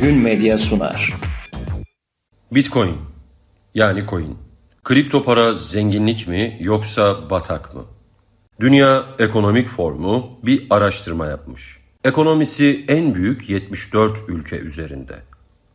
Gün Medya sunar. Bitcoin yani coin. Kripto para zenginlik mi yoksa batak mı? Dünya Ekonomik Forumu bir araştırma yapmış. Ekonomisi en büyük 74 ülke üzerinde.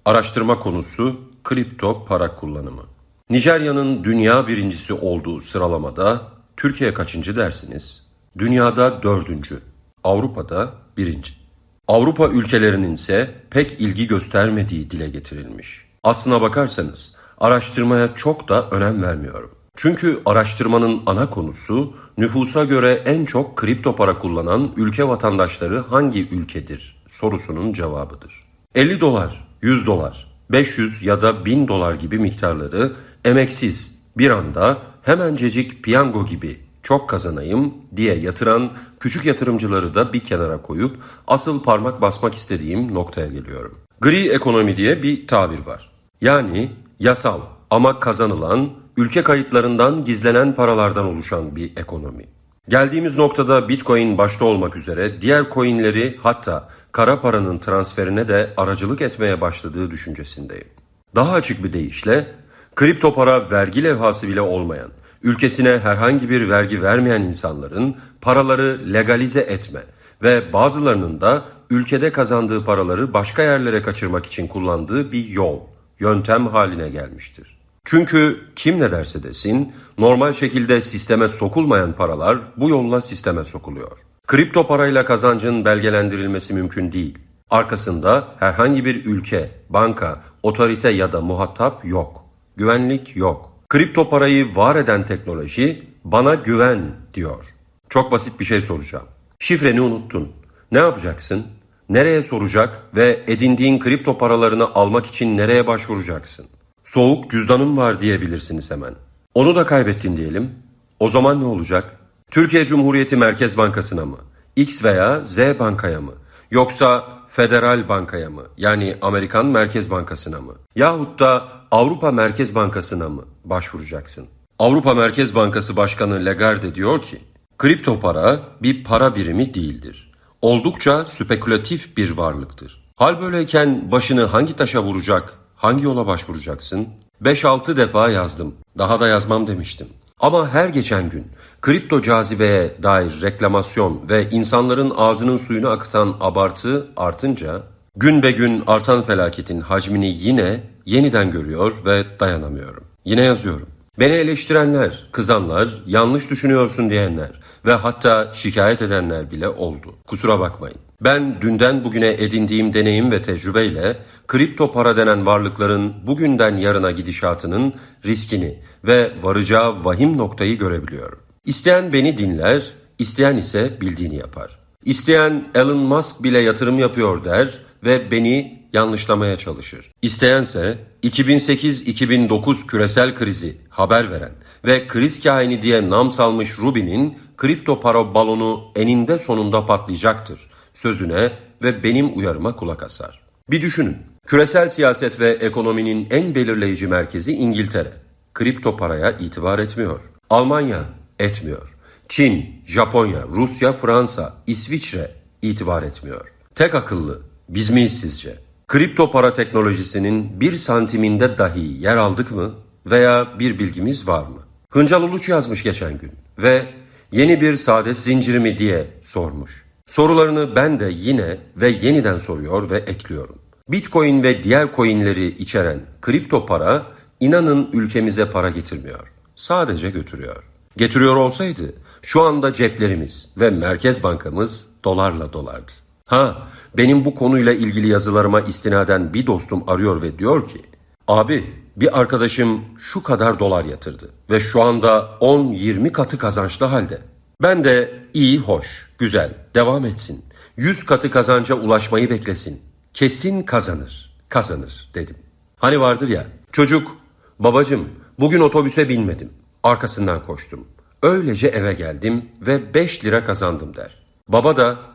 Araştırma konusu kripto para kullanımı. Nijerya'nın dünya birincisi olduğu sıralamada Türkiye kaçıncı dersiniz? Dünyada dördüncü, Avrupa'da birinci. Avrupa ülkelerinin ise pek ilgi göstermediği dile getirilmiş. Aslına bakarsanız araştırmaya çok da önem vermiyorum. Çünkü araştırmanın ana konusu nüfusa göre en çok kripto para kullanan ülke vatandaşları hangi ülkedir sorusunun cevabıdır. 50 dolar, 100 dolar, 500 ya da 1000 dolar gibi miktarları emeksiz bir anda hemencecik piyango gibi çok kazanayım diye yatıran küçük yatırımcıları da bir kenara koyup asıl parmak basmak istediğim noktaya geliyorum. Gri ekonomi diye bir tabir var. Yani yasal ama kazanılan, ülke kayıtlarından gizlenen paralardan oluşan bir ekonomi. Geldiğimiz noktada Bitcoin başta olmak üzere diğer coinleri hatta kara paranın transferine de aracılık etmeye başladığı düşüncesindeyim. Daha açık bir deyişle kripto para vergi levhası bile olmayan, ülkesine herhangi bir vergi vermeyen insanların paraları legalize etme ve bazılarının da ülkede kazandığı paraları başka yerlere kaçırmak için kullandığı bir yol, yöntem haline gelmiştir. Çünkü kim ne derse desin, normal şekilde sisteme sokulmayan paralar bu yolla sisteme sokuluyor. Kripto parayla kazancın belgelendirilmesi mümkün değil. Arkasında herhangi bir ülke, banka, otorite ya da muhatap yok. Güvenlik yok. Kripto parayı var eden teknoloji bana güven diyor. Çok basit bir şey soracağım. Şifreni unuttun. Ne yapacaksın? Nereye soracak ve edindiğin kripto paralarını almak için nereye başvuracaksın? Soğuk cüzdanım var diyebilirsiniz hemen. Onu da kaybettin diyelim. O zaman ne olacak? Türkiye Cumhuriyeti Merkez Bankası'na mı? X veya Z bankaya mı? Yoksa Federal Bankaya mı? Yani Amerikan Merkez Bankası'na mı? Yahut da Avrupa Merkez Bankası'na mı başvuracaksın? Avrupa Merkez Bankası Başkanı Lagarde diyor ki, kripto para bir para birimi değildir. Oldukça spekülatif bir varlıktır. Hal böyleyken başını hangi taşa vuracak, hangi yola başvuracaksın? 5-6 defa yazdım. Daha da yazmam demiştim. Ama her geçen gün kripto cazibeye dair reklamasyon ve insanların ağzının suyunu akıtan abartı artınca gün be gün artan felaketin hacmini yine yeniden görüyor ve dayanamıyorum. Yine yazıyorum. Beni eleştirenler, kızanlar, yanlış düşünüyorsun diyenler ve hatta şikayet edenler bile oldu. Kusura bakmayın. Ben dünden bugüne edindiğim deneyim ve tecrübeyle kripto para denen varlıkların bugünden yarına gidişatının riskini ve varacağı vahim noktayı görebiliyorum. İsteyen beni dinler, isteyen ise bildiğini yapar. İsteyen Elon Musk bile yatırım yapıyor der ve beni yanlışlamaya çalışır. İsteyense 2008-2009 küresel krizi haber veren ve kriz kahini diye nam salmış Ruby'nin kripto para balonu eninde sonunda patlayacaktır sözüne ve benim uyarıma kulak asar. Bir düşünün. Küresel siyaset ve ekonominin en belirleyici merkezi İngiltere. Kripto paraya itibar etmiyor. Almanya etmiyor. Çin, Japonya, Rusya, Fransa, İsviçre itibar etmiyor. Tek akıllı biz miyiz sizce? Kripto para teknolojisinin bir santiminde dahi yer aldık mı veya bir bilgimiz var mı? Hıncal Uluç yazmış geçen gün ve yeni bir saadet zinciri mi diye sormuş. Sorularını ben de yine ve yeniden soruyor ve ekliyorum. Bitcoin ve diğer coinleri içeren kripto para inanın ülkemize para getirmiyor. Sadece götürüyor. Getiriyor olsaydı şu anda ceplerimiz ve Merkez Bankamız dolarla dolardı. Ha, benim bu konuyla ilgili yazılarıma istinaden bir dostum arıyor ve diyor ki, abi bir arkadaşım şu kadar dolar yatırdı ve şu anda 10-20 katı kazançlı halde. Ben de iyi, hoş, güzel, devam etsin. 100 katı kazanca ulaşmayı beklesin. Kesin kazanır, kazanır dedim. Hani vardır ya, çocuk, babacım bugün otobüse binmedim. Arkasından koştum. Öylece eve geldim ve 5 lira kazandım der. Baba da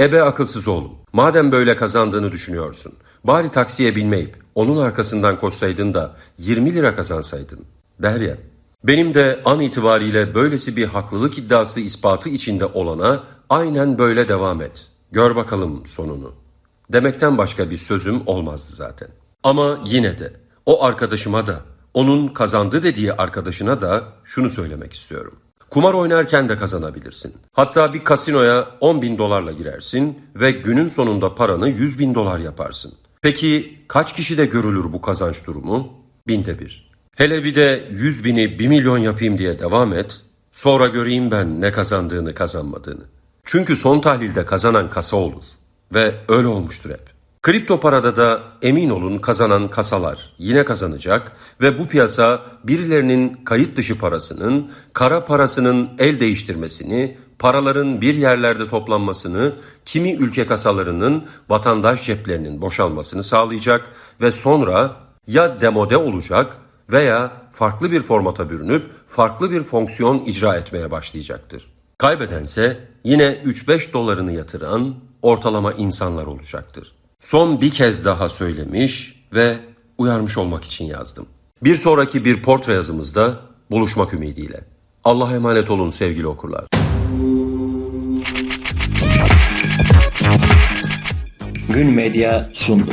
Ebe akılsız oğlum. Madem böyle kazandığını düşünüyorsun. Bari taksiye binmeyip onun arkasından koşsaydın da 20 lira kazansaydın der ya. Benim de an itibariyle böylesi bir haklılık iddiası ispatı içinde olana aynen böyle devam et. Gör bakalım sonunu demekten başka bir sözüm olmazdı zaten. Ama yine de o arkadaşıma da, onun kazandı dediği arkadaşına da şunu söylemek istiyorum. Kumar oynarken de kazanabilirsin. Hatta bir kasinoya 10 bin dolarla girersin ve günün sonunda paranı 100 bin dolar yaparsın. Peki kaç kişide görülür bu kazanç durumu? Binde bir. Hele bir de 100 bini 1 milyon yapayım diye devam et. Sonra göreyim ben ne kazandığını kazanmadığını. Çünkü son tahlilde kazanan kasa olur. Ve öyle olmuştur hep. Kripto parada da emin olun kazanan kasalar yine kazanacak ve bu piyasa birilerinin kayıt dışı parasının, kara parasının el değiştirmesini, paraların bir yerlerde toplanmasını, kimi ülke kasalarının vatandaş ceplerinin boşalmasını sağlayacak ve sonra ya demode olacak veya farklı bir formata bürünüp farklı bir fonksiyon icra etmeye başlayacaktır. Kaybedense yine 3-5 dolarını yatıran ortalama insanlar olacaktır. Son bir kez daha söylemiş ve uyarmış olmak için yazdım. Bir sonraki bir portre yazımızda buluşmak ümidiyle. Allah'a emanet olun sevgili okurlar. Gün Medya sundu.